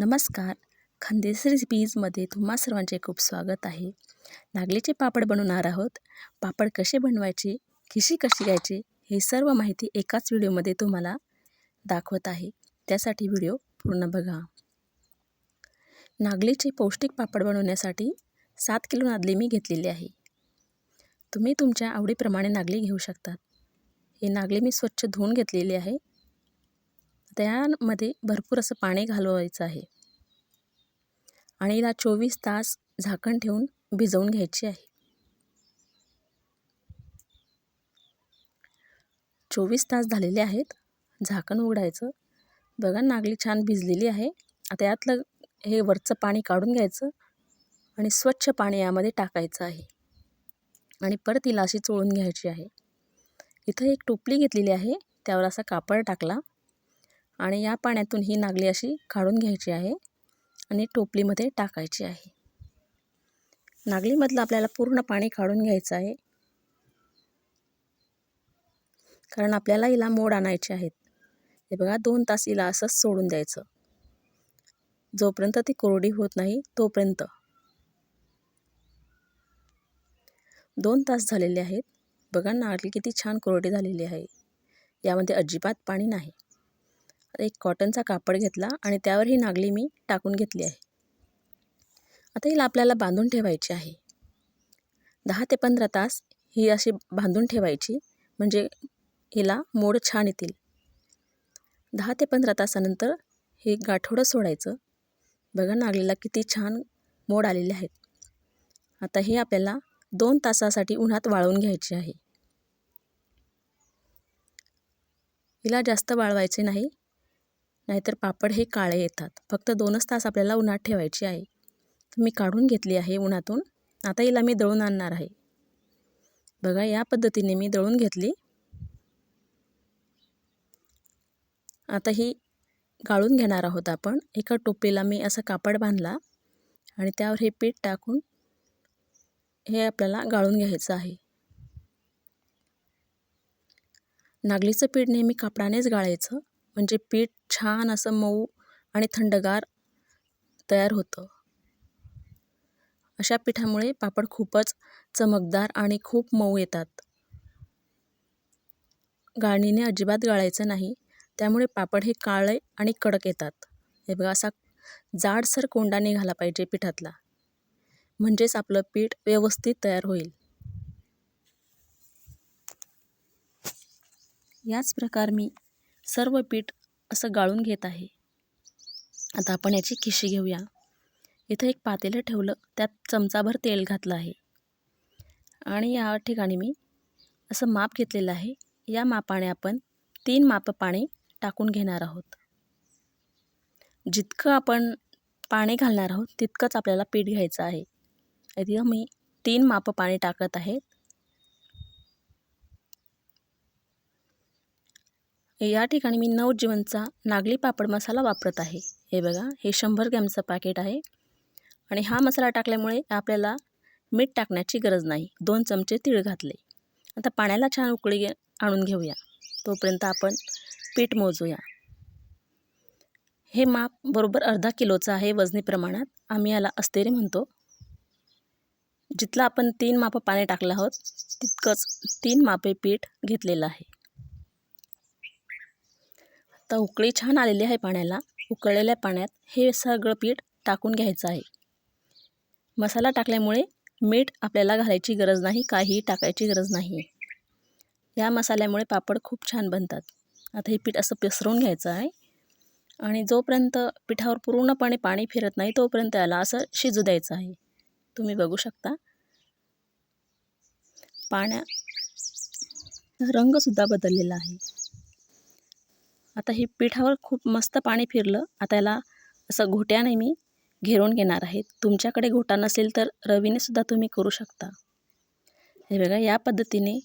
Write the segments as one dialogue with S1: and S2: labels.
S1: नमस्कार. खानदेश रेसिपीजमध्ये तुम्हा सर्वांचे खूप स्वागत आहे. नागलीचे पापड बनवणार आहोत. पापड कसे बनवायचे खिशी कशी घ्यायची हे सर्व माहिती एकाच व्हिडिओमध्ये तुम्हाला दाखवत आहे. त्यासाठी व्हिडिओ पूर्ण बघा. नागलीचे पौष्टिक पापड बनवण्यासाठी सात किलो नादली मी घेतलेली आहे. तुम्ही तुमच्या आवडीप्रमाणे नागली घेऊ शकतात हे नागली मी स्वच्छ धुवून घेतलेली आहे. त्यामध्ये भरपूर असं पाणी घालवायचं आहे. आणि याला चोवीस तास झाकण ठेवून भिजवून घ्यायची आहे. चोवीस तास झालेले आहेत. झाकण उघडायचं. बघा नागली छान भिजलेली आहे. आता यातलं हे वरचं पाणी काढून घ्यायचं. आणि स्वच्छ पाणी यामध्ये टाकायचं आहे. आणि परत हिला अशी चोळून घ्यायची आहे. इथं एक टोपली घेतलेली आहे. त्यावर असा कापड टाकला. आणि या पाण्यातून ही नागली अशी काढून घ्यायची आहे आणि टोपलीमध्ये टाकायची आहे. नागलीमधलं आपल्याला पूर्ण पाणी काढून घ्यायचं आहे. कारण आपल्याला हिला मोड आणायचे आहेत. हे बघा दोन तास हिला असंच सोडून द्यायचं. जोपर्यंत ती कोरडी होत नाही तोपर्यंत. दोन तास झालेले आहेत. बघा नागली किती छान कोरडी झालेली आहे. यामध्ये अजिबात पाणी नाही. एक कॉटनचा कापड घेतला आणि त्यावर ही नागली मी टाकून घेतली आहे. आता हिला आपल्याला बांधून ठेवायची आहे. दहा ते पंधरा तास ही अशी बांधून ठेवायची म्हणजे हिला मोड छान येतील. दहा ते पंधरा तासानंतर हे गाठोडं सोडायचं. बघा नागलीला किती छान मोड आलेले आहेत. आता हे आपल्याला दोन तासासाठी उन्हात वाळवून घ्यायचे आहे. हिला जास्त वाळवायचे नाही नाहीतर पापड हे काळे येतात. फक्त दोनच तास आपल्याला उन्हात ठेवायची आहे. मी काढून घेतली आहे उन्हातून. आता हिला मी दळून आणणार आहे. बघा या पद्धतीने मी दळून घेतली. आता ही गाळून घेणार आहोत आपण. एका टोपीला मी असं कापड बांधला आणि त्यावर हे पीठ टाकून हे आपल्याला गाळून घ्यायचं आहे. नागलीचं पीठ नेहमी कापडानेच गाळायचं. म्हणजे पीठ छान असं मऊ आणि थंडगार तयार होतं. अशा पिठामुळे पापड खूपच चमकदार आणि खूप मऊ येतात. गाळणीने अजिबात गाळायचं नाही त्यामुळे पापड हे काळे आणि कडक येतात. हे बघा असा जाडसर कोंडा निघाला पाहिजे पिठातला. म्हणजेच आपलं पीठ व्यवस्थित तयार होईल. याच प्रकार मी सर्व पीठ असं गाळून घेत आहे. आता आपण याची खिशी घेऊया. इथं एक पातेलं ठेवलं त्यात चमचाभर तेल घातलं आहे. आणि या ठिकाणी मी असं माप घेतलेलं आहे. या मापाने आपण तीन माप पाणी टाकून घेणार आहोत. जितकं आपण पाणी घालणार आहोत तितकंच आपल्याला पीठ घ्यायचं आहे. इथं मी तीन माप पाणी टाकत आहेत या ठिकाणी मी नवजीवनचा नागली पापड मसाला वापरत आहे. हे बघा हे शंभर ग्रॅमचं पॅकेट आहे. आणि हा मसाला टाकल्यामुळे आपल्याला मीठ टाकण्याची गरज नाही. दोन चमचे तीळ घातले. आता पाण्याला छान उकळी आणून घेऊया. तोपर्यंत आपण पीठ मोजूया. हे माप बरोबर अर्धा किलोचं आहे वजनी प्रमाणात. आम्ही याला अस्तेरी म्हणतो. जिथलं आपण तीन मापं पाणी टाकलं आहोत तितकंच तीन मापे पीठ घेतलेलं आहे. आता उकळी छान आलेली आहे पाण्याला. उकळलेल्या पाण्यात हे सगळं पीठ टाकून घ्यायचं आहे. मसाला टाकल्यामुळे मीठ आपल्याला घालायची गरज नाही काहीही टाकायची गरज नाही. या मसाल्यामुळे पापड खूप छान बनतात. आता हे पीठ असं पसरवून घ्यायचं आहे आणि जोपर्यंत पिठावर पूर्णपणे पाणी फिरत नाही तोपर्यंत याला असं शिजू द्यायचं आहे. तुम्ही बघू शकता. पाण्या रंगसुद्धा बदललेला आहे. आता हे पिठावर खूप मस्त पाणी फिरलं. आता याला असं घोट्याने मी घेरून घेणार आहे. तुमच्याकडे घोटा नसेल तर रवीने सुद्धा तुम्ही करू शकता. हे बघा या पद्धतीने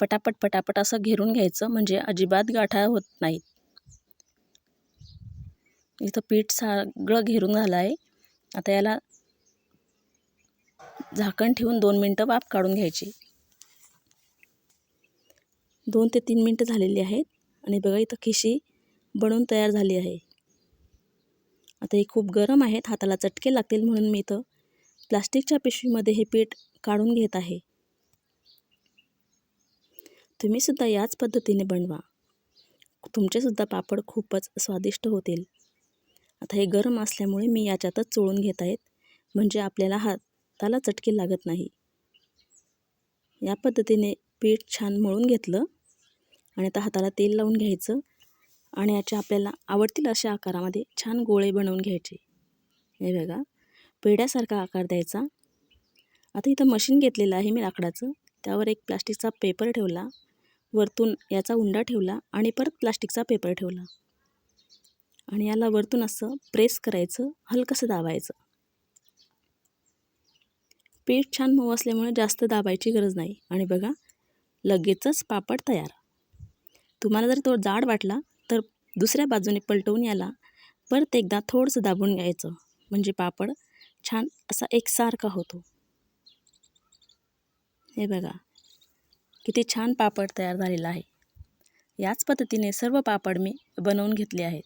S1: पटापट पटापट असं घेरून घ्यायचं म्हणजे अजिबात गाठा होत नाहीत. इथं पीठ सगळं घेरून झालं आहे. आता याला झाकण ठेवून दोन मिनटं वाफ काढून घ्यायची. दोन ते तीन मिनटं झालेली आहेत. आणि बघा इथं खिशी बनवून तयार झाली आहे. आता हे खूप गरम आहेत हाताला चटके लागतील म्हणून मी इथं प्लास्टिकच्या पिशवीमध्ये हे पीठ काढून घेत आहे. तुम्हीसुद्धा याच पद्धतीने बनवा. तुमचेसुद्धा पापड खूपच स्वादिष्ट होतील. आता हे गरम असल्यामुळे मी याच्यातच चोळून घेत आहेत म्हणजे आपल्याला हाताला चटके लागत नाही. या पद्धतीने पीठ छान मळून घेतलं आणि आता हाताला तेल लावून घ्यायचं. आणि याच्या आपल्याला आवडतील अशा आकारामध्ये छान गोळे बनवून घ्यायचे. हे बघा पेढ्यासारखा आकार द्यायचा. आता इथं मशीन घेतलेलं आहे मी लाकडाचं. त्यावर एक प्लास्टिकचा पेपर ठेवला. वरतून याचा उंडा ठेवला आणि परत प्लास्टिकचा पेपर ठेवला. आणि याला वरतून असं प्रेस करायचं हलकंसं दाबायचं. पीठ छान मऊ असल्यामुळे जास्त दाबायची गरज नाही. आणि बघा लगेचच पापड तयार. तुम्हाला जर तो जाड वाटला दुसऱ्या बाजूने पलटवून याला परत एकदा थोडंसं दाबून घ्यायचं. म्हणजे पापड छान असा एकसारखा होतो. हे बघा किती छान पापड तयार झालेला आहे. याच पद्धतीने सर्व पापड मी बनवून घेतले आहेत.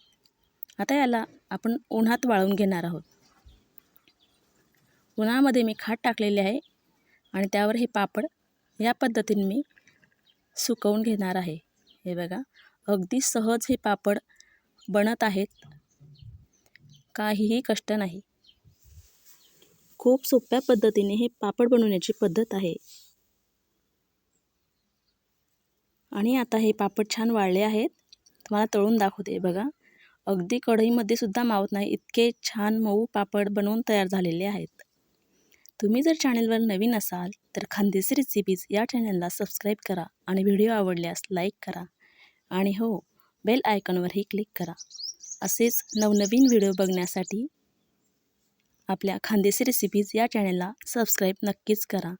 S1: आता याला आपण उन्हात वाळवून घेणार आहोत. उन्हामध्ये मी खाट टाकलेले आहे आणि त्यावर हे पापड या पद्धतीने मी सुकवून घेणार आहे. हे बघा अगदी सहज हे पापड बनत आहेत. काहीही कष्ट नाही. खूप सोप्या पद्धतीने हे पापड बनवण्याची पद्धत आहे. आणि आता हे पापड छान वाळले आहेत. तुम्हाला तळून दाखवते बघा. अगदी कढईमध्ये सुद्धा मावत नाही इतके छान मऊ पापड बनवून तयार झालेले आहेत. तुम्ही जर चॅनलवर नवीन असाल तर खानदेशी रेसिपीज या चॅनलला सबस्क्राईब करा आणि व्हिडिओ आवडल्यास लाईक करा. आणि हो बेल आयकॉनवरही क्लिक करा. असेच नवनवीन व्हिडिओ बघण्यासाठी आपल्या खानदेशी रेसिपीज या चॅनलला सबस्क्राईब नक्कीच करा.